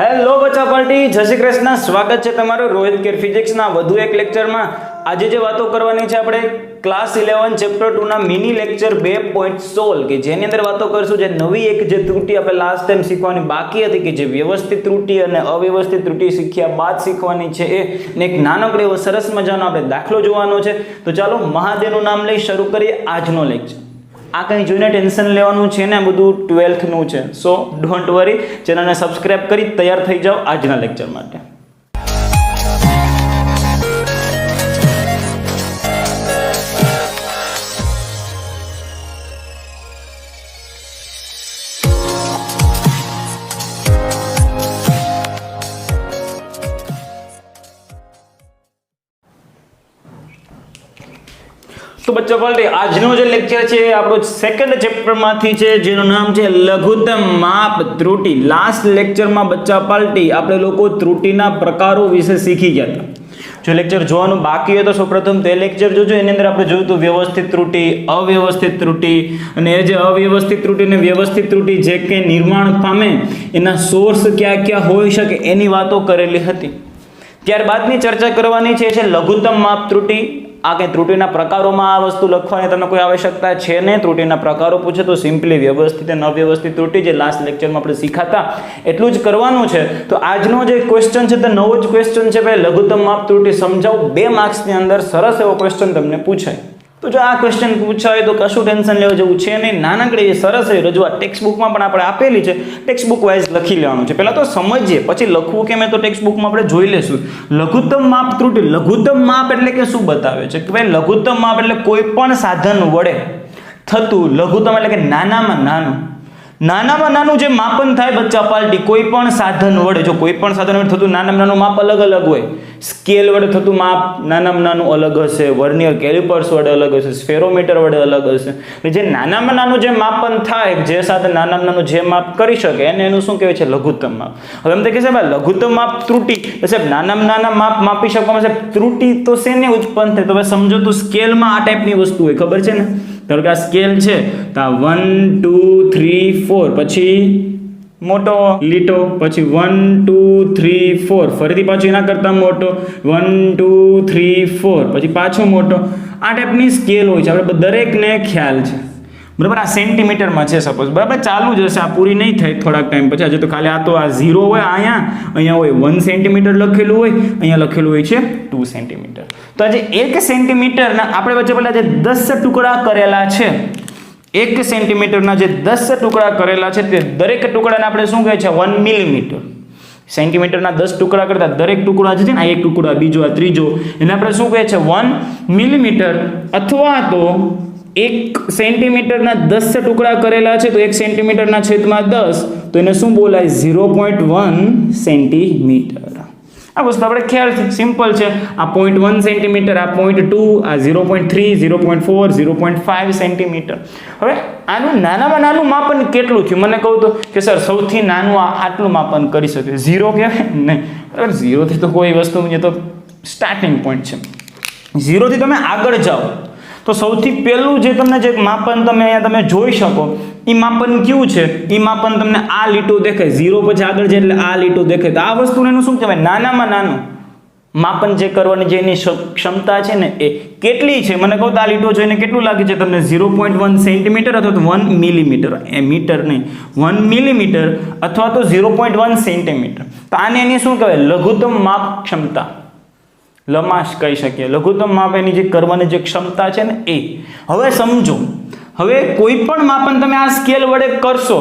Hello બચ્ચા party, જય શ્રી કૃષ્ણ. સ્વાગત છે તમારું રોહિત કેર ફિઝિક્સના વધુ એક લેક્ચરમાં. આજે જે વાતો કરવાની છે આપણે, ક્લાસ ઇલેવન, ચેપ્ટર ટુના મિની લેક્ચર બે પોઈન્ટ સોલ કે જેની અંદર વાતો કરશું જે નવી એક જે ત્રુટી આપણે લાસ્ટ ટાઈમ શીખવાની બાકી હતી, કે જે વ્યવસ્થિત ત્રુટી અને અવ્યવસ્થિત ત્રુટી શીખ્યા બાદ શીખવાની છે એ, ને એક નાનકડો એવો સરસ મજાનો આપણે દાખલો જોવાનો છે. તો ચાલો મહાદેવનું નામ લઈ શરૂ કરીએ આજનો લેક્ચર આ કંઈ જોઈને ટેન્શન લેવાનું છે ને બધું ટ્વેલ્થનું છે. સો ડોન્ટ વરી ચેનલને સબસ્ક્રાઈબ કરી તૈયાર થઈ જાઓ આજના લેક્ચર માટે. પાર્ટી આજનો જે લેક્ચર છે આપણો સેકન્ડ ચેપ્ટરમાંથી છે, જેનું નામ છે લઘુત્તમ માપ ત્રુટી. લાસ્ટ લેક્ચરમાં બચ્ચા પાર્ટી આપણે લોકો ત્રુટીના પ્રકારો વિશે શીખી ગયા હતા. જો લેક્ચર જોવાનું બાકી હોય તો સૌપ્રથમ તે લેક્ચર જોજો. એની અંદર આપણે જોયું હતું વ્યવસ્થિત ત્રુટી, અવ્યવસ્થિત ત્રુટી. અને એ જે અવ્યવસ્થિત ત્રુટી અને વ્યવસ્થિત ત્રુટી જે કે નિર્માણ પામે, એના સોર્સ ક્યાં ક્યાં હોઈ શકે એની વાતો કરેલી હતી. ત્યારબાદની ચર્ચા કરવાની છે લઘુત્તમ માપ ત્રુટી આ કંઈ ત્રુટિના પ્રકારોમાં આ વસ્તુ લખવાની તમને કોઈ આવશ્યકતા છે ને ત્રુટિના પ્રકારો પૂછે તો સિમ્પલી વ્યવસ્થિત અને અવ્યવસ્થિત ત્રુટી જે લાસ્ટ લેક્ચરમાં આપણે શીખાતા. એટલું જ કરવાનું છે. તો આજનો જે ક્વેશ્ચન છે તે નવો જ ક્વેશ્ચન છે ભાઈ. લઘુત્તમ માપ ત્રુટી સમજાવું. બે માર્ક્સની અંદર સરસ એવો ક્વેશ્ચન તમને પૂછાય. તો જો આ ક્વેશ્ચન પૂછાય તો કશું ટેન્શન લેવા જેવું છે નહીં. નાનકડી એ સરસ એવી રજૂઆત ટેક્સ્ટ બુકમાં પણ આપણે આપેલી છે. ટેક્સ્ટ બુક વાઇઝ લખી લેવાનું છે. પહેલાં તો સમજીએ, પછી લખવું કેમ એ તો ટેક્સ્ટ બુકમાં આપણે જોઈ લેશું લઘુત્તમ માપ ત્રુટિ, લઘુત્તમ માપ એટલે કે શું બતાવે છે? કે ભાઈ લઘુત્તમ માપ એટલે કોઈ પણ સાધન વડે થતું લઘુત્તમ એટલે કે નાનામાં નાનું. નાનામાં નાનું જે માપન થાય બચ્ચા પાલટી, કોઈ પણ સાધન વડે, જો કોઈ પણ સાધન વડે થતું નાનામાં નાનું માપ અલગ અલગ હોય, સ્કેલ વડે થતું માપ નાનામાં નાનું અલગ હશે, વર્નિયર કેલિપર્સ વડે અલગ હશે, સ્ફેરોમીટર વડે અલગ હશે. જે નાનામાં નાનું જે માપન થાય, જે સાધન નાનામાં નાનું જે માપ કરી શકે, એને એનું શું કહેવાય છે? લઘુત્તમ માપ. હવે એમ તો કહે ભાઈ લઘુત્તમ માપ ત્રુટી સાહેબ, નાનામાં નાના માપ માપી શકવામાં સાહેબ, ત્રુટી તો શેને ઉત્પન્ન થાય? તો હવે સમજો તો સ્કેલમાં આ ટાઈપની વસ્તુ હોય, ખબર છે ને? ધારો કે આ સ્કેલ છે, તો આ વન ટુ થ્રી ફોર પછી મોટો, લીટો, પછી વન ટુ થ્રી ફોર ફરીથી પાછું એના કરતાં મોટો વન ટુ થ્રી ફોર પછી પાછો મોટો. આ ટાઈપની સ્કેલ હોય છે. આપણે દરેકને ખ્યાલ છે. બરાબર, આ સેન્ટીમીટરમાં છે સપોઝ બરાબર, ચાલુ જ હશે, આ પૂરી નહીં થાય થોડાક ટાઈમ પછી. હજુ તો ખાલી આ તો આ ઝીરો હોય અહીંયા અહીંયા હોય વન સેન્ટીમીટર લખેલું હોય, અહીંયા લખેલું હોય છે ટુ સેન્ટીમીટર તો આજે એક સેન્ટીમીટરના આપણે વચ્ચે પહેલાં જે દસ ટુકડા કરેલા છે, એક સેન્ટીમીટરના જે દસ ટુકડા કરેલા છે, તે દરેક ટુકડાને આપણે શું કહે છે? વન મિલીમીટર સેન્ટીમીટરના દસ ટુકડા કરતા દરેક ટુકડા જે છે ને, આ એક ટુકડા બીજો, આ ત્રીજો, એને આપણે શું કહે છે? વન મિલીમીટર અથવા તો એક સેન્ટીમીટરના દસ ટુકડા કરેલા છે, તો એક સેન્ટીમીટરના છેદમાં દસ, તો એને શું બોલાય? Zero point one centimetre. આ વસ્તુ આપણે ખ્યાલ છે, સિમ્પલ છે. આ પોઈન્ટ વન સેન્ટીમીટર, આ પોઈન્ટ ટુ, આ zero point three, zero point four, zero point five centimetre. હવે આનું નાનામાં નાનું માપન કેટલું થયું? મને કહું તો કે સર, સૌથી નાનું આ આટલું માપન કરી શકે. ઝીરો કહેવાય? નહીં. બરાબર? ઝીરોથી તો કોઈ વસ્તુ તો સ્ટાર્ટિંગ પોઈન્ટ છે. ઝીરોથી તમે આગળ જાઓ. તો સૌથી પહેલું જે તમને જે માપન તમે અહીંયા તમે જોઈ શકો એ માપન કયું છે? એ માપન તમને આ લીટો દેખાય, ઝીરો પછી આગળ જાય એટલે આ લીટો દેખાય. તો આ વસ્તુને એનું શું કહેવાય? નાનામાં નાનું. માપન જે કરવાની જે એની ક્ષમતા છે ને એ કેટલી છે? મને કહું તો આ લીટો જોઈને કેટલું લાગે છે? તમને ઝીરો પોઈન્ટ વન સેન્ટીમીટર અથવા તો વન મિલીમીટર, એ મીટર નહીં, વન મિલીમીટર અથવા તો ઝીરો પોઈન્ટ વન સેન્ટીમીટર. તો આને એની શું કહેવાય? લઘુત્તમ માપ ક્ષમતા. લમાશ કહી શકીએ. લઘુત્તમ માપ એની જે કરવાની જે ક્ષમતા છે ને એ. હવે સમજો. હવે કોઈ પણ માપન તમે આ સ્કેલ વડે કરશો,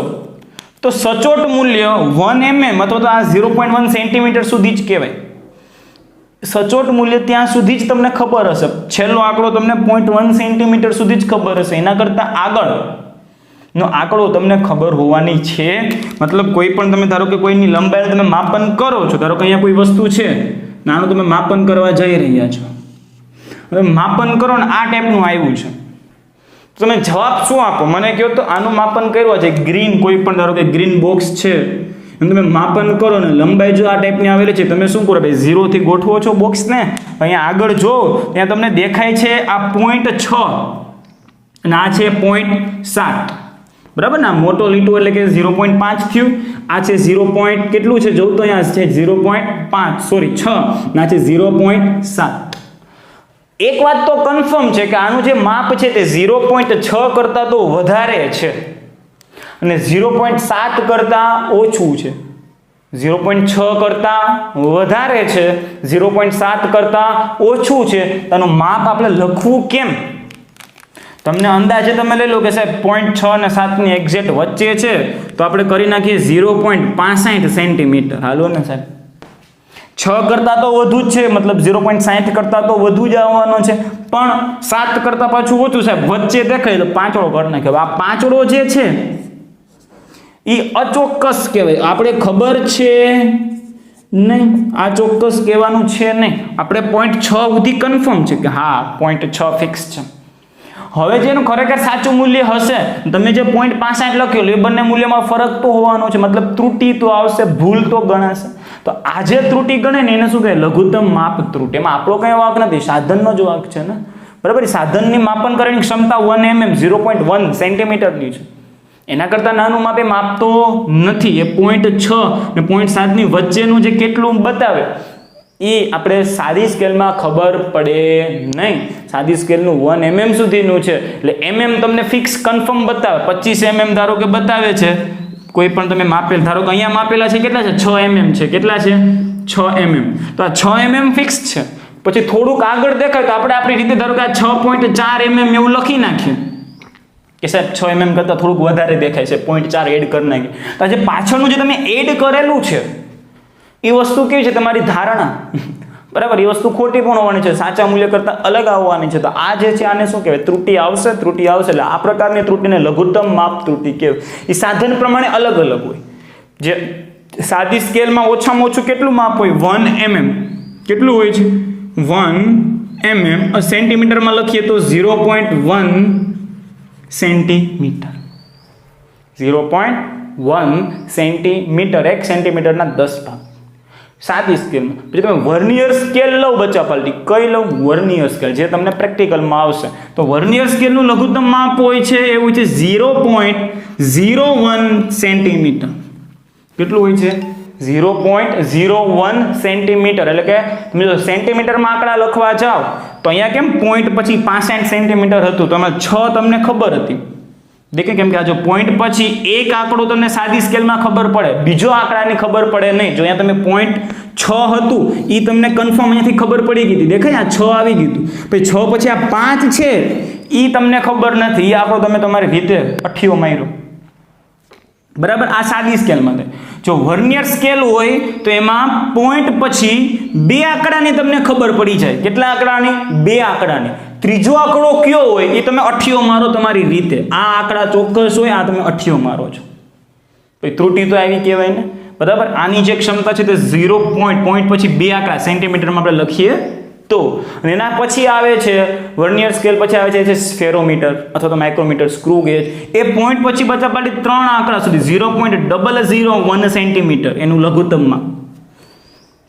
તો સચોટ મૂલ્ય વન એમએમ અથવા તો આ ઝીરો પોઈન્ટ વન સેન્ટીમીટર સુધી જ કહેવાય. સચોટ મૂલ્ય ત્યાં સુધી જ તમને ખબર હશે. છેલ્લો આંકડો તમને પોઈન્ટ વન સેન્ટીમીટર સુધી જ ખબર હશે. એના કરતાં આગળ નો આંકડો તમને ખબર હોવાની છે. મતલબ કોઈ પણ તમે ધારો કે કોઈની લંબાઈને તમે માપન કરો છો, ધારો કે અહીંયા કોઈ વસ્તુ છે. નાનું, તમે માપન કરવા જઈ રહ્યા છો. હવે માપન કરો ને આ ટાઈપનું આવ્યું છે. તમે જવાબ શું આપો? મને કહો તો આનું માપન કર્યું છે ગ્રીન કોઈ પણ, ધારો કે ગ્રીન બોક્સ છે તમે માપન કરો ને લંબાઈ જો આ ટાઈપની આવેલી છે, તમે શું કરો? ભાઈ ઝીરોથી ગોઠવો છો બોક્સને? અહીંયા આગળ જો, ત્યાં તમને દેખાય છે આ પોઈન્ટ છ. અને આ છે પોઈન્ટ સાત. બરાબર ને? મોટો લીટો એટલે કે ઝીરો પોઈન્ટ પાંચ થયું. આ છે ઝીરો પોઈન્ટ કેટલું છે? જોઉં તો અહીંયા છે ઝીરો પોઈન્ટ પાંચ. સોરી છ. ના છે ઝીરો પોઈન્ટ સાત. એક વાત તો કન્ફર્મ છે કે આનું જે માપ છે તે ઝીરો પોઈન્ટ છ કરતાં તો વધારે છે. અને ઝીરો પોઈન્ટ સાત કરતાં ઓછું છે. ઝીરો પોઈન્ટ છ કરતાં વધારે છે. ઝીરો પોઈન્ટ સાત કરતાં ઓછું છે. તેનું માપ આપણે લખવું કેમ? તમને અંદાજે તમે લઈ લો કે સાહેબ પોઈન્ટ છ અને સાતની એક્ઝેક્ટ વચ્ચે છે, તો આપણે કરી નાખીએ ઝીરો પોઈન્ટ પાસઠ સેન્ટીમીટર હાલો ને સાહેબ. છ કરતાં તો વધુ જ છે, મતલબ ઝીરો પોઈન્ટ સાઠ કરતાં તો વધુ જ આવવાનો છે. પણ સાત કરતાં પાછું ઓછું સાહેબ, વચ્ચે દેખાય તો પાંચડો કરી નાખ્યો. આ પાંચડો જે છે એ અચોક્કસ કહેવાય. આપણે ખબર છે નહીં, આ ચોક્કસ કહેવાનું છે નહીં. આપણે પોઈન્ટ છ સુધી કન્ફર્મ છે કે હા પોઈન્ટ છ ફિક્સ છે. હવે જેનું ખરેખર સાચું મૂલ્ય હશે, તમે જે પોઈન્ટ પાસઠ લખ્યું એ બંને મૂલ્યમાં ફરક તો હોવાનો છે, મતલબ ત્રુટી તો આવશે, ભૂલ તો ગણાશે. તો આ જે ત્રુટી ગણે ને એને શું કહે? લઘુત્તમ માપ ત્રુટી. એમાં આપણો કંઈ વાંક નથી, સાધનનો જ વાંક છે ને? બરાબર? સાધનની માપન કરવાની ક્ષમતા one mm zero point one સેન્ટીમીટરની છે. એના કરતાં નાનું માપ માપતો નથી. એ પોઈન્ટ છ ને પોઈન્ટ સાતની વચ્ચેનું જે કેટલું બતાવે એ આપણે સાદી સ્કેલમાં ખબર પડે નહીં. સાદી સ્કેલનું વન એમએમ સુધીનું છે. એટલે એમએમ તમને ફિક્સ કન્ફર્મ બતાવે. પચીસ એમએમ ધારો કે બતાવે છે. કોઈ પણ તમે માપેલ, ધારો કે અહીંયા માપેલા છે, કેટલા છે? છ એમએમ છે. કેટલા છે? છ એમએમ. તો આ છ એમએમ ફિક્સ છે. પછી થોડુંક આગળ દેખાય તો આપણે આપણી રીતે ધારો કે આ છ પોઈન્ટ ચાર એમએમ એવું લખી નાખ્યું કે સાહેબ, છ એમએમ કરતાં થોડુંક વધારે દેખાય છે. પોઈન્ટ ચાર એડ કરી નાખી તો આજે પાછળનું જે તમે એડ કરેલું છે એ વસ્તુ કેવી છે? તમારી ધારણા. બરાબર? એ વસ્તુ ખોટી પણ હોવાની છે. સાચા મૂલ્ય કરતાં અલગ આવવાની છે. તો આ જે છે, આને શું કહેવાય? ત્રુટિ આવશે, ત્રુટી આવશે. એટલે આ પ્રકારની ત્રુટીને લઘુત્તમ માપ ત્રુટી કહેવાય. એ સાધન પ્રમાણે અલગ અલગ હોય. જે સાદી સ્કેલમાં ઓછામાં ઓછું કેટલું માપ હોય? One mm. કેટલું હોય છે? One mm. સેન્ટીમીટરમાં લખીએ તો zero point one centimetre. Zero point one centimetre. એક સેન્ટીમીટરના દસ ભાગ. સાદી સ્કેલમાં પછી તમે વર્નિયર સ્કેલ લઉં બચ્ચા પલટી. કઈ લઉં? વર્નિયર સ્કેલ, જે તમને પ્રેક્ટિકલમાં આવશે. તો વર્નિયર સ્કેલનું લઘુત્તમ માપ હોય છે, એવું છે zero point zero one centimetre. કેટલું હોય છે? Zero point zero one centimetre. એટલે કે, તમે જો સેન્ટીમીટરમાં આંકડા લખવા જાઓ, તો અહીંયા કેમ પોઈન્ટ પછી પાસઠ સેન્ટીમીટર હતું? તો એમાં છ તમને ખબર હતી. દેખે કેમ કે આ જો પોઈન્ટ પછી એક આંકડો તમને સાદી સ્કેલમાં ખબર પડે. બીજો આંકડાની ખબર પડે નહીં. જો અહીંયા તમે પોઈન્ટ છ હતું એ તમને કન્ફર્મ અહીંયાથી ખબર પડી ગઈ હતી. દેખાય, આ છ આવી ગયું હતું. પછી છ પછી આ પાંચ છે એ તમને ખબર નથી. એ આંકડો તમે તમારી રીતે અઠ્ઠીઓ માર્યો. બરાબર? આ સાદી સ્કેલમાં જો વર્નિયર સ્કેલ હોય, તો એમાં પોઈન્ટ પછી બે આંકડાની તમને ખબર પડી જાય. કેટલા આંકડાની? બે આંકડાની. ત્રીજો આંકડો કયો હોય એ તમે અઠ્ઠીઓ મારો તમારી રીતે. આ આંકડા ચોક્કસ હોય, આ તમે અઠ્ઠીઓ મારો છો. તો ત્રુટી તો આવી કહેવાય ને. બરાબર? આની જે ક્ષમતા છે તે ઝીરો પોઈન્ટ પોઈન્ટ પછી બે આંકડા સેન્ટીમીટરમાં આપણે લખીએ તો. એના પછી આવે છે, વર્નિયર સ્કેલ પછી આવે છે સ્ફેરોમીટર અથવા તો માઇક્રોમીટર, સ્ક્રૂ ગેજ. એ પોઈન્ટ પછી બધા પાડી ત્રણ આંકડા સુધી, zero point double zero one centimetre એનું લઘુત્તમમાં.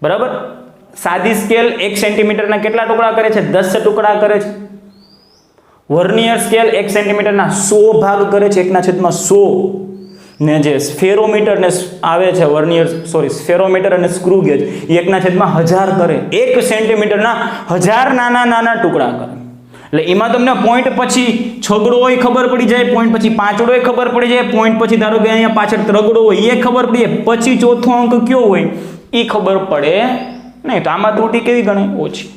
બરાબર? સાદી સ્કેલ એક સેન્ટીમીટરના કેટલા ટુકડા કરે છે? દસ ટુકડા કરે છે. વર્નિયર સ્કેલ એક સેન્ટીમીટરના સો ભાગ કરે છે, એકના છેદમાં સો. ને જે સ્ફેરોમીટર ને આવે છે, વર્નિયર સોરી સ્ફેરોમીટર અને સ્ક્રૂ ગેજ એકના છેદમાં હજાર કરે. એક સેન્ટીમીટરના હજાર નાના નાના ટુકડા કરે. એટલે એમાં તમને પોઈન્ટ પછી છગડો હોય ખબર પડી જાય પોઈન્ટ પછી પાંચડો હોય ખબર પડી જાય પોઈન્ટ પછી ધારો કે અહીંયા પાછળ ત્રગડો હોય, એ ખબર પડી જાય. પછી ચોથો અંક કયો હોય? એ ખબર પડે નહીં, તો આમાં ત્રુટી કેવી ગણાય ઓછી.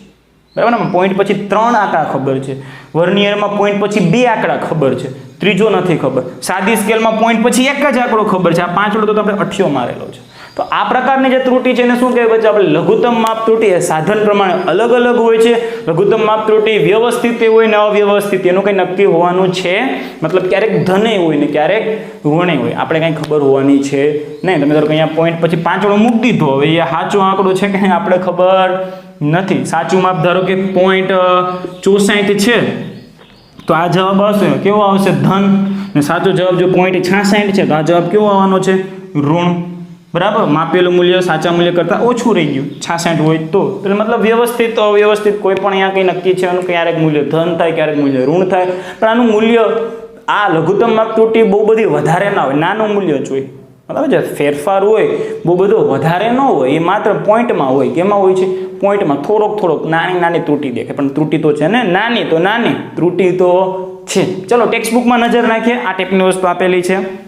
બરાબર ને? પોઈન્ટ પછી ત્રણ આંકડા ખબર છે. વર્નિયરમાં પોઈન્ટ પછી બે આંકડા ખબર છે. ત્રીજો નથી ખબર. સાદી સ્કેલમાં પોઈન્ટ પછી એક જ આંકડો ખબર છે. આ પાંચડો તો આપણે અઠ્યો મારેલો છે. તો આ પ્રકારની જે ત્રુટી છે એને શું કહેવાય? બચ્ચા આપણે લઘુત્તમ માપ ત્રુટી એ સાધન પ્રમાણે અલગ અલગ હોય છે. લઘુત્તમ માપ ત્રુટી વ્યવસ્થિત હોય ને અવ્યવસ્થિત, એનું કંઈ નક્કી હોવાનું છે. મતલબ ક્યારેક ધને હોય ને ક્યારેક ઋણે હોય. આપણે કંઈ ખબર હોવાની છે નહીં. તમે ધારો કે અહીંયા પોઈન્ટ પછી પાંચડો મૂકી દીધો. હવે એ સાચો આંકડો છે કે આપણે ખબર નથી. સાચું માપ ધારો કે પોઈન્ટ ચોસાઠ છે. તો આ જવાબ આવશે. કેવો આવશે? ધન. ને સાચો જવાબ જો પોઈન્ટ છાસાઠ છે, તો આ જવાબ કેવો આવવાનો છે? ઋણ. બરાબર? માપેલું મૂલ્ય, સાચા મૂલ્ય કરતાં ઓછું રહી ગયું. છાસઠ હોય તો. એટલે મતલબ વ્યવસ્થિત, અવ્યવસ્થિત કોઈ પણ અહીંયા કંઈ નક્કી છે એનું ક્યારેક મૂલ્ય ધન થાય, ક્યારેક મૂલ્ય ઋણ થાય. પણ આનું મૂલ્ય આ લઘુત્તમ માપ તૂટી બહુ બધી વધારે ના હોય. નાનું મૂલ્ય જ બરાબર છે? ફેરફાર હોય, બહુ બધો વધારે ન હોય, એ માત્ર પોઈન્ટમાં હોય. કેમાં હોય છે? પોઈન્ટમાં થોડોક થોડોક નાની નાની ત્રુટી દેખાય. પણ ત્રુટી તો છે ને? નાની તો નાની, ત્રુટી તો છે. ચલો ટેક્સ્ટ બુકમાં નજર નાખીએ. આ ટાઈપની વસ્તુ આપેલી છે.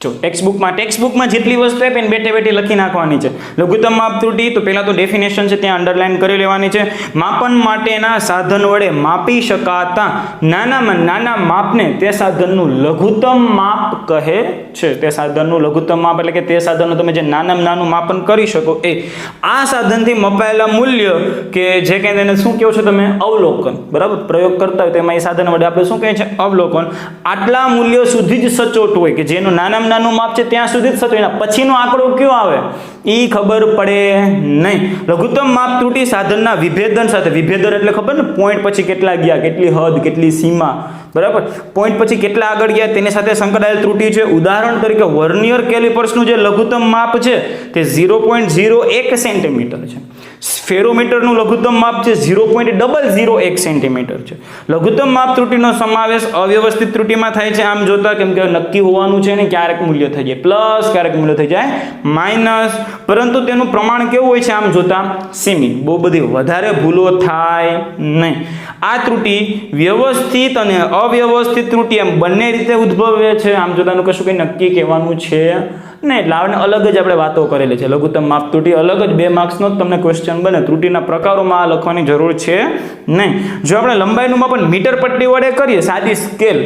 જો ટેક્સ્ટ બુકમાં ટેક્સ્ટ બુકમાં જેટલી વસ્તુ આપે ને બેઠે બેઠી લખી નાખવાની છે. લઘુત્તમ માપ ત્રુટિ, તો પહેલાં તો ડેફિનેશન છે, ત્યાં અંડરલાઇન કરી લેવાની છે. માપન માટેના સાધન વડે માપી શકાતા નાનામાં નાના માપને તે સાધનનું લઘુત્તમ માપ કહે છે. તે સાધનનું લઘુત્તમ માપ એટલે કે તે સાધનનું તમે જે નાનામાં નાનું માપન કરી શકો એ. આ સાધનથી મપાયેલા મૂલ્ય કે જે કંઈ તેને શું કહો છો તમે? અવલોકન. બરાબર? પ્રયોગ કરતા હોય તેમાં એ સાધન વડે આપણે શું કહે છે? અવલોકન. આટલા મૂલ્યો સુધી જ સચોટ હોય કે જેનું નાનામાં નાનું માપ છે ત્યાં સુધી જ થતું એના પછીનો આંકડો કયો આવે? એ ખબર પડે નહીં. લઘુત્તમ માપ ત્રુટિ સાધનના વિભેદન સાથે. વિભેદન એટલે ખબર ને? પોઈન્ટ પછી કેટલા ગયા, કેટલી હદ, કેટલી સીમા. બરાબર? પોઈન્ટ પછી કેટલા આગળ ગયા? તેની સાથે સંકળાયેલ ત્રુટિ છે. ઉદાહરણ તરીકે વર્નિયર કેલિપર્સનું જે લઘુત્તમ માપ છે, તે ઝીરો પોઈન્ટ ઝીરો એક સેન્ટીમીટર છે. સ્ફેરોમીટરનું લઘુત્તમ માપ છે ઝીરો પોઈન્ટ ડબલ ઝીરો એક સેન્ટીમીટર છે. લઘુત્તમ માપ ત્રુટિનો સમાવેશ અવ્યવસ્થિત ત્રુટિમાં થાય છે. આમ જોતા કેમ કે નક્કી હોવાનું છે ને ક્યારેક મૂલ્ય થઈ જાય. પ્લસ ક્યારેક મૂલ્ય થઈ જાય માઇનસ. પરંતુ તેનું પ્રમાણ કેવું હોય છે? આમ જોતા સીમિત બહુ બધી વધારે ભૂલો થાય નહીં. આ ત્રુટિ વ્યવસ્થિત અને અવ્યવસ્થિત ત્રુટિ એમ બંને રીતે ઉદ્ભવે છે. આમ જોતાનું કશું કંઈ નક્કી કહેવાનું છે નહીં એટલે આને અલગ જ આપણે વાતો કરેલી છે. લઘુત્તમ માપ ત્રુટિ અલગ જ બે માર્ક્સનો જ તમને ક્વેશ્ચન બને. ત્રુટિના પ્રકારોમાં આ લખવાની જરૂર છે નહીં. જો આપણે લંબાઈનું માપન મીટર પટ્ટી વડે કરીએ, સાદી સ્કેલ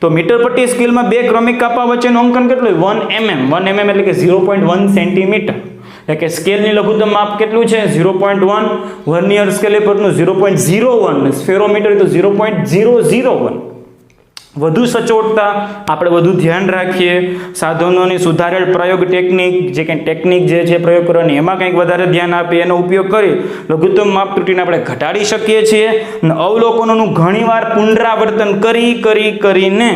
તો મીટર પટ્ટી સ્કેલમાં બે ક્રમિક કાપા વચ્ચેનું અંકન કેટલું વન એમએમ. વન એમએમ એટલે કે ઝીરો પોઈન્ટ વન સેન્ટીમીટર. એટલે કે સ્કેલની લઘુત્તમ માપ કેટલું છે? Zero point one. Vernier scale પરનું zero point zero one. Spherometer તો zero point zero zero one. વધુ સચોટતા, આપણે વધુ ધ્યાન રાખીએ. સાધનોની સુધારેલ પ્રયોગ ટેકનિક, જે કંઈ ટેકનિક જે છે પ્રયોગ કરવાની, એમાં કંઈક વધારે ધ્યાન આપીએ, એનો ઉપયોગ કરી લઘુત્તમ માપ ત્રુટીને આપણે ઘટાડી શકીએ છીએ અને અવલોકનોનું ઘણીવાર પુનરાવર્તન કરી કરી, કરીને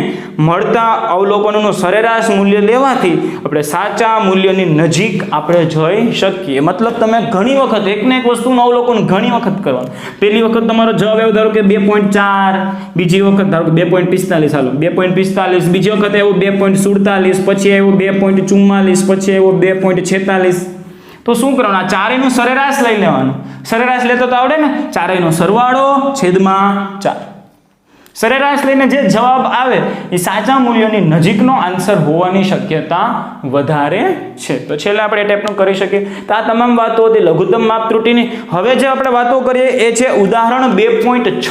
મળતા અવલોકનોનું સરેરાશ મૂલ્ય લેવાથી આપણે સાચા મૂલ્યની નજીક આપણે જઈ શકીએ. મતલબ તમે ઘણી વખત એકને એક વસ્તુનું અવલોકન ઘણી વખત કરવાનું. પહેલી વખત તમારો જવાબ એવો ધારો કે બે પોઈન્ટ ચાર, બીજી વખત ધારો કે બે પોઈન્ટ પિસ્તાલીસ. હાલો. બે પોઈન્ટ પિસ્તાલીસ, બીજી વખત આવ્યું બે પોઈન્ટ સુડતાલીસ, પછી આવ્યું બે પોઈન્ટ ચુમ્માલીસ, પછી આવ્યું બે પોઈન્ટ છેતાલીસ. તો શું કરવાનું? આ ચારેયનું સરેરાશ લઈ લેવાનું. સરેરાશ લેતો તો આવડે ને? ચારેયનો સરવાળો છેદમાં ચાર. સરેરાશ લઈને જે જવાબ આવે, એ સાચા મૂલ્યોની નજીકનો આન્સર હોવાની શક્યતા વધારે છે. તો છેલ્લે આપણે ટાઈપનું કરી શકીએ. તો આ તમામ વાતો હતી લઘુત્તમ માપ ત્રુટીની. હવે જે આપણે વાતો કરીએ, એ છે ઉદાહરણ બે પોઈન્ટ છ.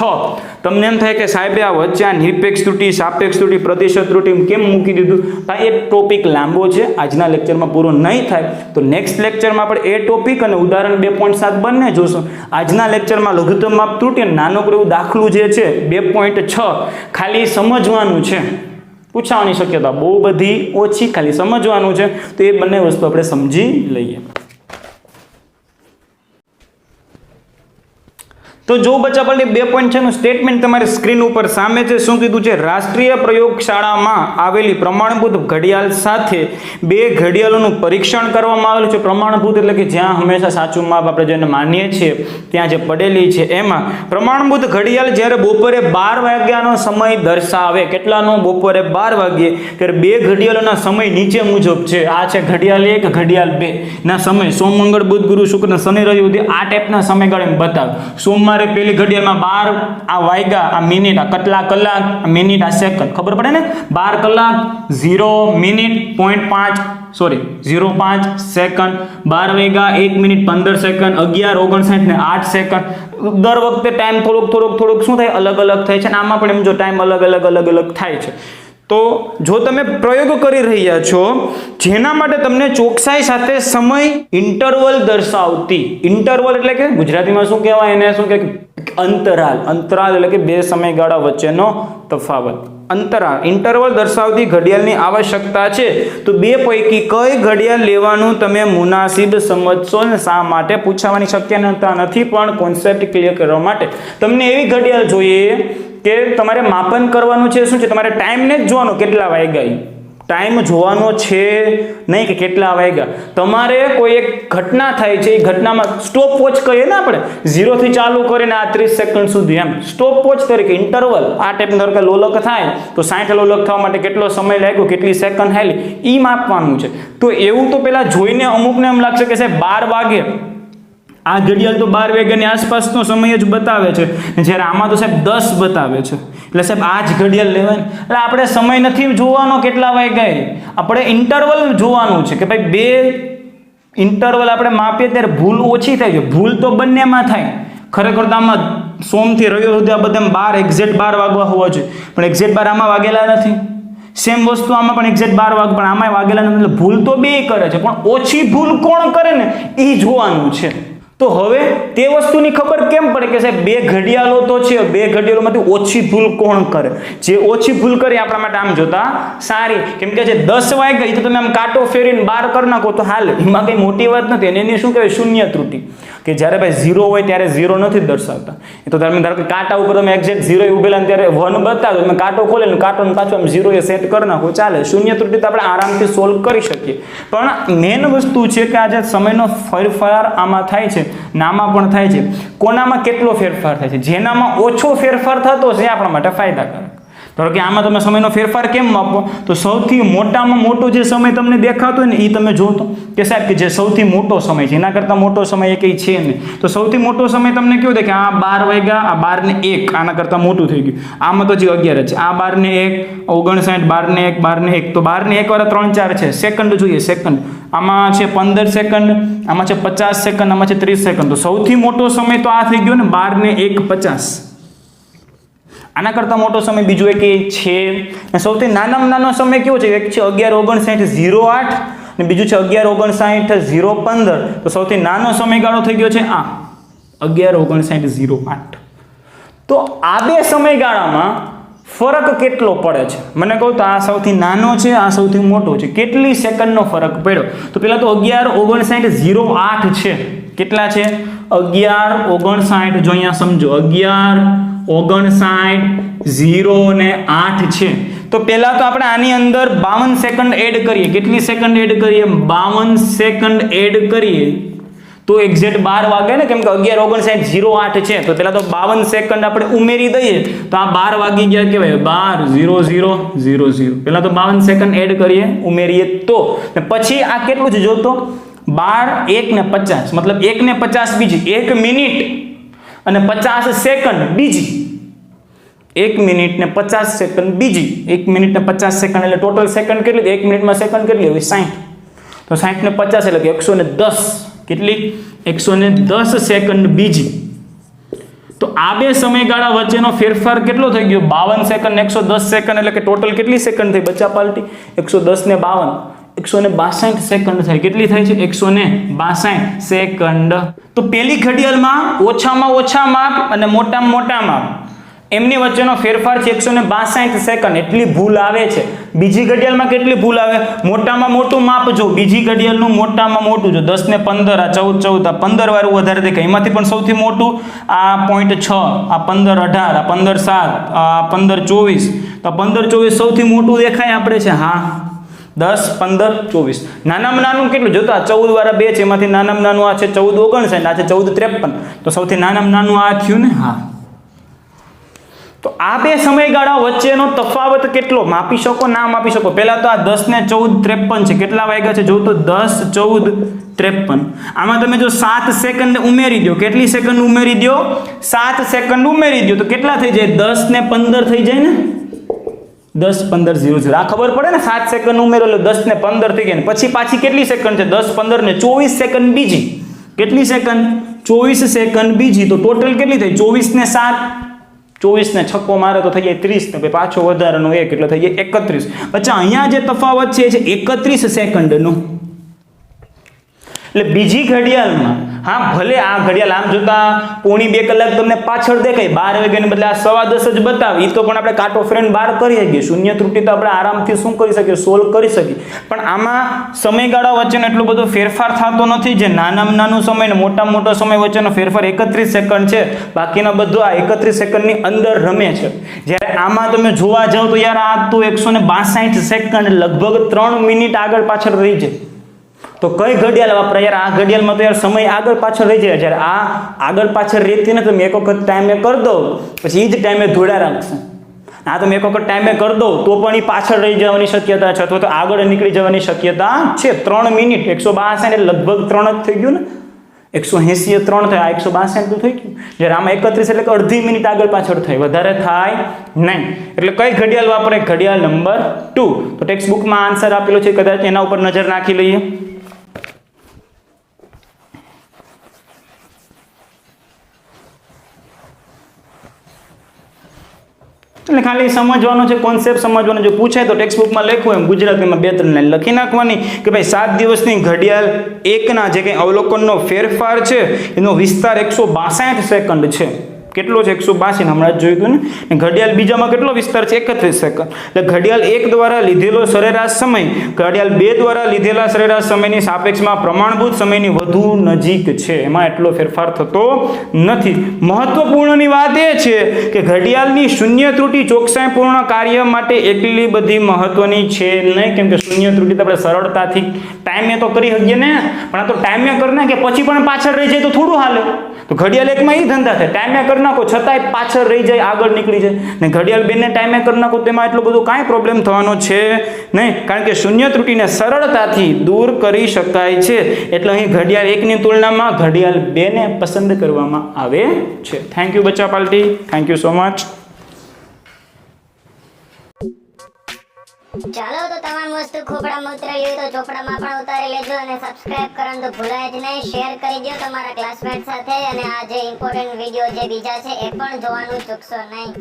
તમને એમ થાય કે સાહેબે આ વચ્ચે આ નિરપેક્ષ ત્રુટિ, સાપેક્ષ ત્રુટિ પ્રતિશત ત્રુટિ કેમ મૂકી દીધું? તો એ ટોપિક લાંબો છે. આજના લેક્ચરમાં પૂરો નહીં થાય. તો નેક્સ્ટ લેક્ચરમાં આપણે એ ટોપિક અને ઉદાહરણ બે પોઈન્ટ સાત બંને જોશું. આજના લેક્ચરમાં લઘુત્તમ માપ ત્રુટિ નાનકડું દાખલું જે છે, બે પોઈન્ટ છ. ખાલી સમજવાનું છે. પૂછાવાની શક્યતા બહુ બધી ઓછી, ખાલી સમજવાનું છે. તો એ બંને વસ્તુ આપણે સમજી લઈએ. તો જો બચ્ચા પલ્લી બે પોઈન્ટ છે નું સ્ટેટમેન્ટ તમારી સ્ક્રીન ઉપર સામે છે, શું કીધું છે? રાષ્ટ્રીય પ્રયોગશાળામાં આવેલી પ્રમાણભૂત ઘડિયાળ સાથે બે ઘડિયાળોનું પરીક્ષણ કરવામાં આવેલું છે. પ્રમાણભૂત એટલે કે જ્યાં હંમેશા સાચું માપ આપણે જેને માનીએ છીએ, ત્યાં જે પડેલી છે, એમાં પ્રમાણભૂત ઘડિયાળ જ્યારે બપોરે બાર વાગ્યાનો સમય દર્શાવે, કેટલાનો? બપોરે બાર વાગ્યે. ત્યારે બે ઘડિયાળોના સમય નીચે મુજબ છે. આ છે ઘડિયાળ એક, ઘડિયાળ બે. ના સમય સોમ મંગળ બુધ ગુરુ શુક્ર, શનિ, રવિ આ ટાઈપના સમયગાળે બતાવ. સોમવારે પેલી ઘડિયાળમાં બાર, આ વાગ્યા આ મિનિટ, આ કેટલા કલાક, આ મિનિટ, આ સેકન્ડ, ખબર પડે ને? બાર કલાક, ઝીરો મિનિટ પોઈન્ટ પાંચ સોરી ઝીરો પાંચ સેકન્ડ. બાર વાગ્યા એક મિનિટ પંદર સેકન્ડ, અગિયાર, ઓગણસાઠ ને આઠ સેકન્ડ. દર વખતે ટાઈમ થોડોક થોડોક થોડોક શું થાય? અલગ અલગ થાય છે. અને આમાં પણ એમ જો ટાઈમ અલગ અલગ અલગ અલગ થાય છે. તો જો તમે પ્રયોગ કરી રહ્યા છો, જેના માટે તમને ચોકસાઈ સાથે સમય ઇન્ટરવલ દર્શાવતી ઇન્ટરવલ એટલે કે ગુજરાતીમાં શું કહેવાય એને? શું કે અંતરાલ. અંતરાલ એટલે કે બે સમયગાળા વચ્ચેનો તફાવત. અંતરાલ. ઇન્ટરવલ દર્શાવતી ઘડિયાળની આવશ્યકતા છે. તો બે પૈકી કઈ ઘડિયાળ લેવાનું તમે મુનાસિબ સમજશો ને શા માટે? પૂછાવાની શક્યતા નથી, પણ કોન્સેપ્ટ ક્લિયર કરવા માટે. તમને એવી ઘડિયાળ જોઈએ કે તમારે માપન કરવાનું છે શું છે? તમારે ટાઈમને જ જોવાનો કેટલા વાગ્યા ટાઈમ જોવાનો છે નહીં કે કેટલા વાગ્યા. તમારે કોઈ એક ઘટના થાય છે, એ ઘટનામાં સ્ટોપ વોચ કહીએ ને આપણે, ઝીરોથી ચાલુ કરીને આ ત્રીસ સેકન્ડ સુધી એમ. સ્ટોપ વોચ તરીકે ઇન્ટરવલ આ ટાઈપ ધારો કે લોલક થાય, તો સાઠ લોલક થવા માટે કેટલો સમય લાગ્યો, કેટલી સેકન્ડ હાલી એ માપવાનું છે. તો એવું તો પેલા જોઈને અમુકને એમ લાગશે કે સાહેબ બાર વાગે. આ ઘડિયાળ તો બાર વાગ્યાની આસપાસનો સમય જ બતાવે છે. જ્યારે આમાં તો સાહેબ દસ બતાવે છે. એટલે સાહેબ આ જ ઘડિયાળ લેવાય. એટલે આપણે સમય નથી જોવાનો કેટલા વાગ્યા આપણે ઇન્ટરવલ જોવાનું છે કે ભાઈ બે ઇન્ટરવલ આપણે માપીએ ત્યારે ભૂલ ઓછી થાય છે. ભૂલ તો બંનેમાં થાય. ખરેખર તો આમાં સોમથી રવિ સુધી આ બધા બાર એક્ઝેક્ટ બાર વાગવા હોવા જોઈએ. પણ એક્ઝેક્ટ બાર આમાં વાગેલા નથી. સેમ વસ્તુ આમાં પણ એક્ઝેક્ટ બાર વાગ પણ આમાં વાગેલા નથી. ભૂલ તો બે કરે છે. પણ ઓછી ભૂલ કોણ કરે ને? એ જોવાનું છે. તો હવે તે વસ્તુની ખબર કેમ પડે કે સાહેબ, બે ઘડિયાળો તો છે, બે ઘડિયાળોમાંથી ઓછી ભૂલ કોણ કરે? જે ઓછી ભૂલ કરે આપણા માટે આમ જોતા સારી. કેમ કે જે દસ વાગે તો તમે આમ કાંટો ફેરીને બાર કરી નાખો તો હાલ, એમાં કંઈ મોટી વાત નથી. અને એની શું કહેવાય? શૂન્ય ત્રુટિ. કે જ્યારે ભાઈ ઝીરો હોય ત્યારે ઝીરો નથી દર્શાવતા. તો તમે ધારો કે કાંટા ઉપર તમે એક્ઝેક્ટ ઝીરો ઉભેલા ત્યારે વન બતાવો, તમે કાંટો ખોલે ને કાંટો પાછું આમ ઝીરો એ સેટ કરી નાખો, ચાલે. શૂન્ય ત્રુટિ તો આપણે આરામથી સોલ્વ કરી શકીએ. પણ મેન વસ્તુ છે કે આ સમયનો ફેરફાર આમાં થાય છે નામાં પણ થાય છે. કોનામાં કેટલો ફેરફાર થાય છે? જેનામાં ઓછો ફેરફાર થતો છે એ આપણા માટે ફાયદાકારક. ધારો કે આમાં તમે સમયનો ફેરફાર કેમ માપો તો સૌથી મોટામાં મોટો જે સમય તમને દેખાતો હોય ને એ તમે જોતો. કે સાહેબ, કે જે સૌથી મોટો સમય છે, એના કરતાં મોટો સમય એ કંઈ છે નહીં. તો સૌથી મોટો સમય તમને કેવું દેખાય? આ બાર વાગ્યા, આ બાર ને એક, આના કરતાં મોટું થઈ ગયું. આમાં તો જે અગિયાર છે. આ બાર ને એક, ઓગણસાઠ બાર ને એક બાર ને એક. તો બાર ને એક વાર ત્રણ ચાર છે. સેકન્ડ જોઈએ, સેકન્ડ. આમાં છે પંદર સેકન્ડ, આમાં છે પચાસ સેકન્ડ, આમાં છે ત્રીસ સેકન્ડ. તો સૌથી મોટો સમય તો આ થઈ ગયો ને બાર ને એક પચાસ. આના કરતાં મોટો સમય બીજો એક એ છે. સૌથી નાનામાં નાનો સમય કેવો છે? એક છે અગિયાર ઓગણસાઠ ઝીરો આઠ અને બીજું છે અગિયાર ઓગણસાઠ ઝીરો પંદર. તો સૌથી નાનો સમયગાળો થઈ ગયો છે આ. અગિયાર ઓગણસાઠ ઝીરો આઠ. તો આ બે સમયગાળામાં ફરક કેટલો પડે છે? મને કહું તો આ સૌથી નાનો છે, આ સૌથી મોટો છે. કેટલી સેકન્ડનો ફરક પડ્યો? તો પહેલાં તો અગિયાર ઓગણસાઠ ઝીરો આઠ છે. કેટલા છે? અગિયાર ઓગણસાઠ જો અહીંયા સમજો. અગિયાર ઓગણસાઠ, ઝીરો ને આઠ છે. તો પહેલાં તો આપણે આની અંદર બાવન સેકન્ડ એડ કરીએ. કેટલી સેકન્ડ એડ કરીએ? બાવન સેકન્ડ એડ કરીએ. તો એક્ઝેક્ટ બાર વાગે ને, કેમ કે અગિયાર, ઓગણસાઠ, ઝીરો, આઠ છે. તો પહેલાં તો બાવન સેકન્ડ આપણે ઉમેરી દઈએ. તો આ બાર વાગી ગયા કહેવાય. બાર, ઝીરો ઝીરો ઝીરો ઝીરો. પહેલાં તો બાવન સેકન્ડ એડ કરીએ, ઉમેરીએ તો. ને પછી આ કેટલું છે? જોતો. બાર, એક ને પચાસ. મતલબ એક ને પચાસ બીજી. એક મિનિટ. અને પચાસ સેકન્ડ બીજી. એક મિનિટ ને પચાસ સેકન્ડ બીજી. એક મિનિટ ને પચાસ સેકન્ડ એટલે ટોટલ સેકન્ડ કેટલી? એક મિનિટમાં સેકન્ડ કેટલી હોય? સાઠ તો સાઠ ને પચાસ એટલે કે એકસો ને દસ. કેટલી? એકસો ને દસ સેકન્ડ બીજી. તો આ બે સમયગાળા વચ્ચેનો ફેરફાર કેટલો થઈ ગયો? બાવન સેકન્ડ એકસો દસ સેકન્ડ એટલે કે ટોટલ કેટલી સેકન્ડ થઈ? બચ્ચા પાલટી. એકસો દસ ને બાવન. એકસો ને બાસઠ સેકન્ડ થાય. કેટલી થાય છે? એકસો ને બાસઠ સેકન્ડ તો પેલી ઘડિયાળમાં ઓછામાં ઓછા માપ અને મોટામાં મોટા માપ. એમની વચ્ચેનો ફેરફાર છે એકસો ને બાસઠ સેકન્ડ એટલી ભૂલ આવે છે. બીજી ઘડિયાળમાં કેટલી ભૂલ આવે? મોટામાં મોટું માપ જો. બીજી ઘડિયાળનું મોટામાં મોટું જો. દસ ને પંદર, આ ચૌદ ચૌદ, આ પંદર વાળું વધારે દેખાય. એમાંથી પણ સૌથી મોટું આ પોઈન્ટ છ, આ પંદર અઢાર, આ પંદર સાત, આ પંદર ચોવીસ. તો પંદર ચોવીસ સૌથી મોટું દેખાય આપણે છે? હા. દસ, પંદર, ચોવીસ. નાનામાં નાનું કેટલું? આ ચૌદ વાળા બે છે, એમાંથી નાનામાં નાનું આ છે, ચૌદ ઓગણસાઠ આ છે ચૌદ ત્રેપન. તો સૌથી નાનામાં નાનું આ થયું ને? હા. તો આ બે સમયગાળા વચ્ચેનો તફાવત કેટલો? માપી શકો, ના માપી શકો? પહેલાં તો આ દસ ને ચૌદ ત્રેપન છે. કેટલા વાગ્યા છે? જો તો દસ, ચૌદ, ત્રેપન. આમાં તમે જો સાત સેકન્ડ ઉમેરી દો. કેટલી સેકન્ડ ઉમેરી દો? સાત સેકન્ડ ઉમેરી દો. તો કેટલા થઈ જાય? દસ ને પંદર થઈ જાય ને? દસ પંદર ઝીરો ઝીરો. આ ખબર પડે ને? સાત સેકન્ડ ઉમેરો એટલે દસ ને પંદર થઈ ગયા પછી પાછી કેટલી સેકન્ડ છે? દસ, પંદર ને ચોવીસ સેકન્ડ બીજી. કેટલી સેકન્ડ ચોવીસ સેકન્ડ બીજી. તો ટોટલ કેટલી થઈ? ચોવીસ ને સાત. ચોવીસ ને છક્કો મારે તો થઈ જાય ત્રીસ ને પછી વધારાનો એક એટલે થઈ જાય એકત્રીસ. અચ્છા, અહીંયા જે તફાવત છે એ એકત્રીસ સેકન્ડનો એટલે બીજી ઘડિયાળમાં, હા, ભલે આ ઘડિયાળ આમ જોતા પોણી બે કલાક તમને પાછળ દેખાય, બાર વાગ્યાને બદલે આ સવા દસ જ બતાવે એ તો પણ આપણે કાંટો ફ્રેન્ડ બાર કરી શકીએ. શૂન્ય ત્રુટિ તો આપણે આરામથી શું કરી શકીએ? સોલ્વ કરી શકીએ. પણ આમાં સમયગાળા વચ્ચેનો એટલો બધો ફેરફાર થતો નથી જે નાનામાં નાનું સમય ને મોટા મોટો સમય વચ્ચેનો ફેરફાર એકત્રીસ સેકન્ડ છે. બાકીના બધું આ એકત્રીસ સેકન્ડની અંદર રમે છે. જ્યારે આમાં તમે જોવા જાઓ તો યાર આ તો એકસો ને બાસઠ સેકન્ડ, લગભગ ત્રણ મિનિટ આગળ પાછળ રહી જાય. તો કઈ ઘડિયાળ? વાપરાય યાર આ ઘડિયાળમાં તો યાર સમય આગળ પાછળ રહી જાય. જ્યારે આ આગળ પાછળ રહેતી ને તમે એક વખત ટાઈમે કરી દો, પછી એ જ ટાઈમે ધોળા રાખશે. આ તમે એક વખત ટાઈમે કરી દો, તો પણ એ પાછળ રહી જવાની શક્યતા છે, અથવા તો આગળ નીકળી જવાની શક્યતા છે. ત્રણ મિનિટ, એકસો બાસઠ લગભગ ત્રણ જ થઈ ગયું ને? એકસો એંસી ત્રણ થાય એકસો બાસઠ થઈ ગયું. જ્યારે આમાં એકત્રીસ એટલે કે અડધી મિનિટ આગળ પાછળ થાય, વધારે થાય નહીં. એટલે કઈ ઘડિયાળ વાપરે? ઘડિયાળ નંબર ટુ. તો ટેક્સ્ટ બુકમાં આન્સર આપેલો છે, કદાચ એના ઉપર નજર નાખી લઈએ. એટલે ખાલી સમજવાનો છે કોન્સેપ્ટ સમજવાનો જો પૂછાય તો ટેક્સ્ટબુકમાં લખવું એમ ગુજરાતીમાં બે ત્રણ લાઈન લખી નાખવાની કે ભાઈ સાત દિવસની ઘડિયાળ એકના જે કંઈ અવલોકનનો ફેરફાર છે, એનો વિસ્તાર એકસો બાસઠ સેકન્ડ છે. કેટલો છે? એકસો બાસી હમણાં જ જોયું હતું ને? ઘડિયાળ બીજામાં કેટલો વિસ્તાર છે? એકત્રીસ સેકન્ડ. એટલે ઘડિયાળ એક દ્વારા લીધેલો સરેરાશ સમય, ઘડિયાળ બે દ્વારા લીધેલા સરેરાશ સમયની સાપેક્ષમાં પ્રમાણભૂત સમયની વધુ નજીક છે. એમાં એટલો ફેરફાર થતો નથી. મહત્વપૂર્ણની વાત એ છે કે ઘડિયાળની શૂન્ય ત્રુટિ ચોકસાઈપૂર્ણ કાર્ય માટે એટલી બધી મહત્વની છે નહીં. કેમ કે શૂન્ય ત્રુટિ આપણે સરળતાથી ટાઈમે તો કરી શકીએ ને. પણ આ તો ટાઈમે કરીને કે પછી પણ પાછળ રહી જાય તો થોડું હાલે. તો ઘડિયાળ એકમાં એ ધંધા થાય. ટાઈમે નાખો, છતાંય પાછળ રહી જાય, આગળ નીકળી જાય. ને ઘડિયાળ બેને ટાઈમે કરી નાખો, તેમાં એટલો બધો કાંઈ પ્રોબ્લેમ થવાનો છે નહીં. કારણ કે શૂન્ય ત્રુટિને સરળતાથી દૂર કરી શકાય છે. એટલે અહીં ઘડિયાળ એકની તુલનામાં ઘડિયાળ બેને પસંદ કરવામાં આવે છે. થેન્ક યુ બચ્ચા પાલટી. થેન્ક યુ સો મચ ચાલો તો તમામ વસ્તુ ખોપડામાં ઉતરેલી હોય તો ચોપડામાં પણ ઉતારી લેજો અને સબસ્ક્રાઇબ કરવાનું તો ભૂલાય જ નહીં. શેર કરી દો તમારા ક્લાસમેટ સાથે અને આ જે ઇમ્પોર્ટન્ટ વીડિયો જે બીજા છે, એ પણ જોવાનું ચૂકશો નહીં.